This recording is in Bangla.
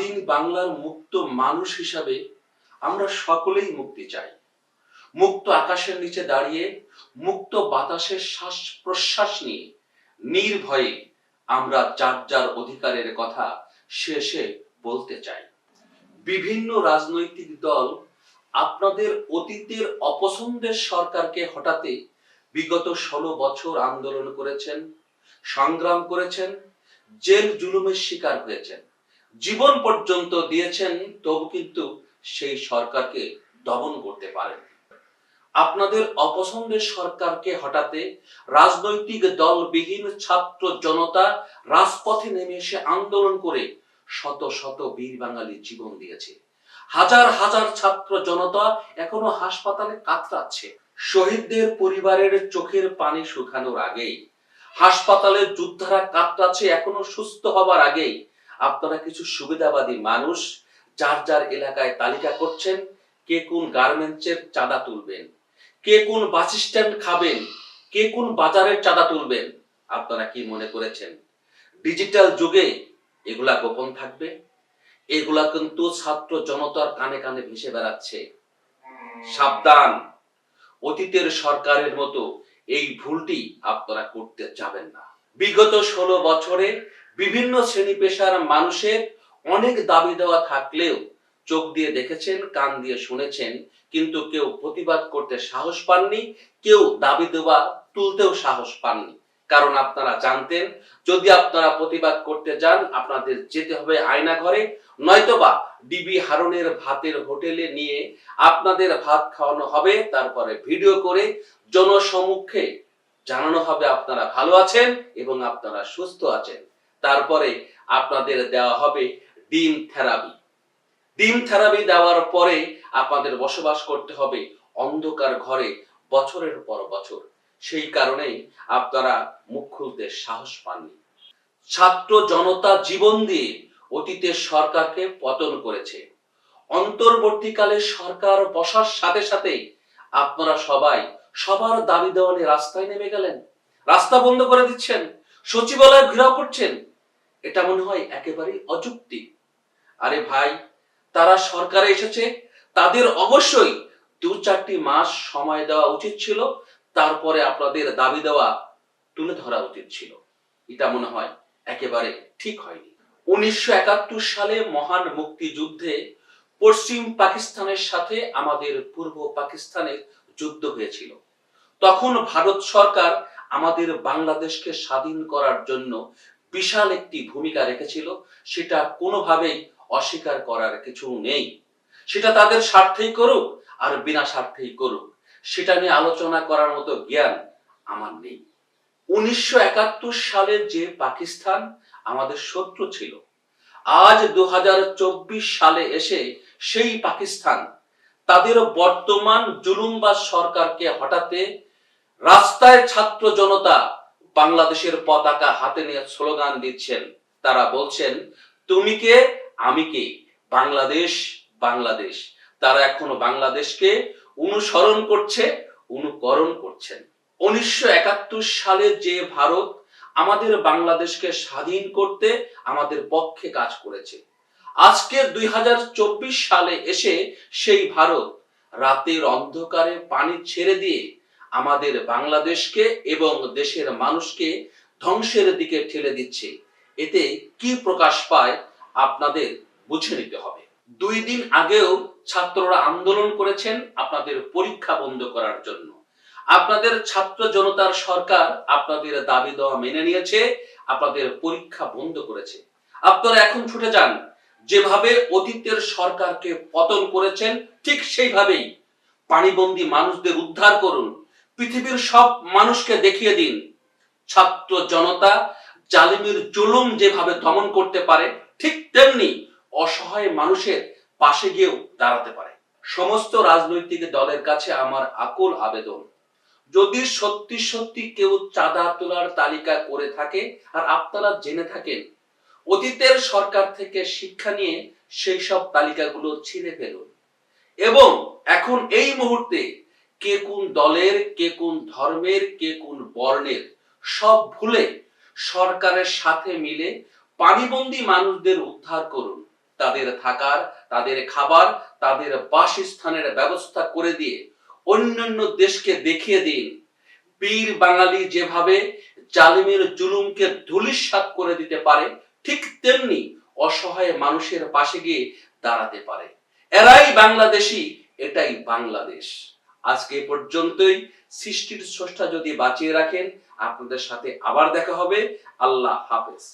স্বাধীন বাংলার মুক্ত মানুষ হিসাবে আমরা সকলেই মুক্তি চাই। মুক্ত আকাশের নিচে দাঁড়িয়ে, মুক্ত বাতাসের শ্বাস প্রশ্বাস নিয়ে নির্ভয়ে আমরা যার যার অধিকারের কথা শেষে বলতে চাই। বিভিন্ন রাজনৈতিক দল আপনাদের অতীতের অপছন্দের সরকারকে হটাতে বিগত ষোলো বছর আন্দোলন করেছেন, সংগ্রাম করেছেন, জেল জুলুমের শিকার হয়েছেন। জীবন পর্যন্ত দিয়েছেন, তবু কিন্তু সেই সরকারকে দমন করতে পারেন। আপনাদের অপছন্দের সরকারকে হটাতে রাজনৈতিক দলবিহীন ছাত্র জনতা রাজপথে নেমে এসে আন্দোলন করে শত শত বীর বাঙালি জীবন দিয়েছে। হাজার হাজার ছাত্র জনতা এখনও হাসপাতালে কাতরাচ্ছে। শহীদদের পরিবারের চোখের পানি শুকানোর আগেই। হাসপাতালে যোদ্ধারা কাতরাচ্ছে, এখনও সুস্থ হবার আগেই। আপনারা কিছু সুবিধাবাদী মানুষ যার যার এলাকায় তালিকা করছেন, কে কোন গার্মেন্টসের চাঁদা তুলবেন, কে কোন বাস স্ট্যান্ড খাবেন, কে কোন বাজারের চাঁদা তুলবেন, আপনারা কি মনে করেছেন? ডিজিটাল যুগে এগুলা গোপন থাকবে? এগুলা কিন্তু ছাত্র জনতার কানে কানে ভেসে বেড়াচ্ছে। সাবধান! অতীতের সরকারের মতো এই ভুলটি আপনারা করতে যাবেন না। বিগত ষোলো বছরে বিভিন্ন শ্রেণি পেশার মানুষের অনেক দাবি দেওয়া থাকলেও চোখ দিয়ে দেখেছেন, কান দিয়ে শুনেছেন, কিন্তু কেউ প্রতিবাদ করতে সাহস পাননি, কেউ দাবি দেওয়া তুলতেও সাহস পাননি। কারণ আপনারা জানতেন, যদি আপনারা প্রতিবাদ করতে যান, আপনাদের যেতে হবে আয়না ঘরে নয়তোবা ডিবি হারনের ভাতের হোটেলে নিয়ে আপনাদের ভাত খাওয়ানো হবে, তারপরে ভিডিও করে জনসমুখে জানানো হবে আপনারা ভালো আছেন এবং আপনারা সুস্থ আছেন। তারপরে আপনাদের দেওয়া হবে ডিম থেরাপি। ডিম থেরাপি দেওয়ার পরে আপনাদের বসবাস করতে হবে অন্ধকার ঘরে বছরের পর বছর। সেই কারণেই আপনারা মুখ খুলতে সাহস পাননি। ছাত্র জনতা জীবন দিয়ে অতীতের সরকারকে পতন করেছে। অন্তর্বর্তীকালে সরকার বসার সাথে সাথে আপনারা সবাই সবার দাবি দেওয়া নিয়ে রাস্তায় নেমে গেলেন। রাস্তা বন্ধ করে দিচ্ছেন। সচিবালয় ঘেরাও করছেন। এটা মনে হয় একেবারেই অযুক্তি। আরে ভাই, তারা সরকারে এসেছে, তাদের অবশ্যই দু চারটি মাস সময় দেওয়া উচিত ছিল, তারপরে আপনাদের দাবি দেওয়া তুলে ধরা উচিত ছিল। এটা মনে হয় একেবারে ঠিক হয়নি। উনিশশো একাত্তর সালে মহান মুক্তিযুদ্ধে পশ্চিম পাকিস্তানের সাথে আমাদের পূর্ব পাকিস্তানের যুদ্ধ হয়েছিল। তখন ভারত সরকার আমাদের বাংলাদেশকে স্বাধীন করার জন্য বিশাল একটি ভূমিকা রেখেছিল, সেটা কোনোভাবেই অস্বীকার করার কিছু নেই। সেটা তাদের স্বার্থেই করুক আর বিনা স্বার্থেই করুক, সেটা নিয়ে আলোচনা করার মতো জ্ঞান আমার নেই। উনিশশো একাত্তর সালে যে পাকিস্তান আমাদের শত্রু ছিল, আজ দু হাজার চব্বিশ সালে এসে সেই পাকিস্তান তাদের বর্তমান জুলুমবাজ সরকারকে হটাতে রাস্তায় ছাত্র জনতা বাংলাদেশের পতাকা হাতে নিয়ে স্লোগান দিচ্ছেন। তারা বলছেন, তুমি কে? আমি কে? বাংলাদেশ বাংলাদেশ। তারা এখনও বাংলাদেশকে অনুসরণ করছে, অনুকরণ করছেন। উনিশশো একাত্তর সালে যে ভারত আমাদের বাংলাদেশকে স্বাধীন করতে আমাদের পক্ষে কাজ করেছে, আজকে দুই হাজার চব্বিশ সালে এসে সেই ভারত রাতের অন্ধকারে পানি ছেড়ে দিয়ে আমাদের বাংলাদেশকে এবং দেশের মানুষকে ধ্বংসের দিকে ঠেলে দিচ্ছে। এতে কি প্রকাশ পায় আপনাদের বুঝে নিতে হবে। দুই দিন আগেও ছাত্ররা আন্দোলন করেছেন আপনাদের পরীক্ষা বন্ধ করার জন্য। আপনাদের ছাত্র জনতার সরকার আপনাদের দাবি দেওয়া মেনে নিয়েছে, আপনাদের পরীক্ষা বন্ধ করেছে। আপনারা এখন ছুটে যান। যেভাবে অতীতের সরকারকে পতন করেছেন, ঠিক সেইভাবেই পানিবন্দী মানুষদের উদ্ধার করুন। পৃথিবীর সব মানুষকে দেখিয়ে দিন। ছাত্র জনতা জালিমের জুলুম যেভাবে দমন করতে পারে, ঠিক তেমনি অসহায় মানুষের পাশে গিয়েও দাঁড়াতে পারে। সমস্ত রাজনৈতিক দলের কাছে আমার আকুল আবেদন। যদি সত্যি সত্যি কেউ চাঁদা তোলার তালিকা করে থাকে আর আপনারা জেনে থাকেন, অতীতের সরকার থেকে শিক্ষা নিয়ে সেই সব তালিকাগুলো ছিঁড়ে ফেলুন। এবং এখন এই মুহূর্তে কে কোন দলের, কে কোন ধর্মের, কে কোন বর্ণের, সব ভুলে সরকারের সাথে মিলে পানিবন্দী মানুষদের উদ্ধার করুন। তাদের থাকার, তাদের খাবার, তাদের বাসস্থানের ব্যবস্থা করে দিয়ে অন্যান্য দেশকে দেখিয়ে দিন। পীর বাঙালি যেভাবে জালিমের জুলুমকে ধুলিস্বাত করে দিতে পারে, ঠিক তেমনি অসহায় মানুষের পাশে গিয়ে দাঁড়াতে পারে। এরাই বাংলাদেশি, এটাই বাংলাদেশ। আজকে পর্যন্তই। সৃষ্টির স্রষ্টা যদি বাঁচিয়ে রাখেন আপনাদের সাথে আবার দেখা হবে। আল্লাহ হাফেজ।